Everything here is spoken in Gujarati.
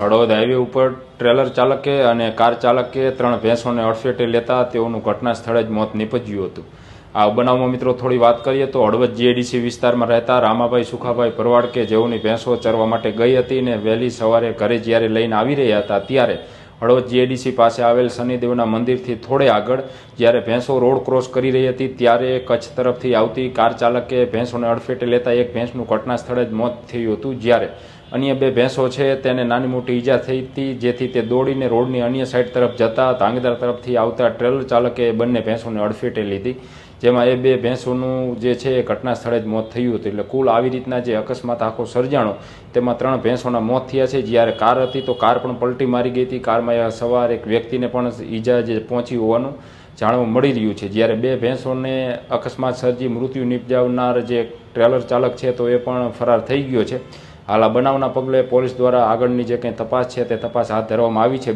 હળવદ હાઈવે ઉપર ટ્રેલર ચાલકે અને કાર ચાલકે ત્રણ ભેંસોને અડફેટે લેતા તેઓનું ઘટના સ્થળે જ મોત નીપજ્યું હતું. આ બનાવમાં મિત્રો થોડી વાત કરીએ તો હળવદ જીએડીસી વિસ્તારમાં રહેતા રામાભાઈ સુખાભાઈ પરવાડ કે જેઓની ભેંસો ચરવા માટે ગઈ હતી ને વહેલી સવારે ઘરે જ્યારે લઈને આવી રહ્યા હતા ત્યારે હળવદ જીએડીસી પાસે આવેલ શનિદેવના મંદિરથી થોડે આગળ જ્યારે ભેંસો રોડ ક્રોસ કરી રહી હતી ત્યારે કચ્છ તરફથી આવતી કાર ચાલકે ભેંસોને અડફેટે લેતા એક ભેંસનું ઘટના સ્થળે જ મોત થયું હતું જ્યારે અન્ય બે ભેંસો છે, તેને નાની મોટી ઈજા થઈ હતી, જેથી તે દોડીને રોડની અન્ય સાઈડ તરફ જતા તાંગદાર તરફથી આવતા ટ્રેલર ચાલકે બંને ભેંસોને અડફેટે લીધી. જેમાં એ બે ભેંસોનું જે છે, એ ઘટના સ્થળે જ મોત થયું હતું. એટલે કુલ આવી રીતના જે અકસ્માત, આખો સર્જાણો, તેમાં ત્રણ ભેંસોના મોત થયા છે. જ્યારે કાર હતી, તો કાર પણ પલટી મારી ગઈ હતી. કારમાં સવાર એક વ્યક્તિને પણ ઈજા જે પહોંચી હોવાનું જાણવા મળી રહ્યું છે. જ્યારે બે ભેંસોને અકસ્માત સર્જી મૃત્યુ નિપજાવનાર જે ટ્રેલર ચાલક છે, તો એ પણ ફરાર થઈ ગયો છે. હાલ આ બનાવના પગલે પોલીસ દ્વારા આગળની જે કંઈ તપાસ છે તે તપાસ હાથ ધરવામાં આવી છે.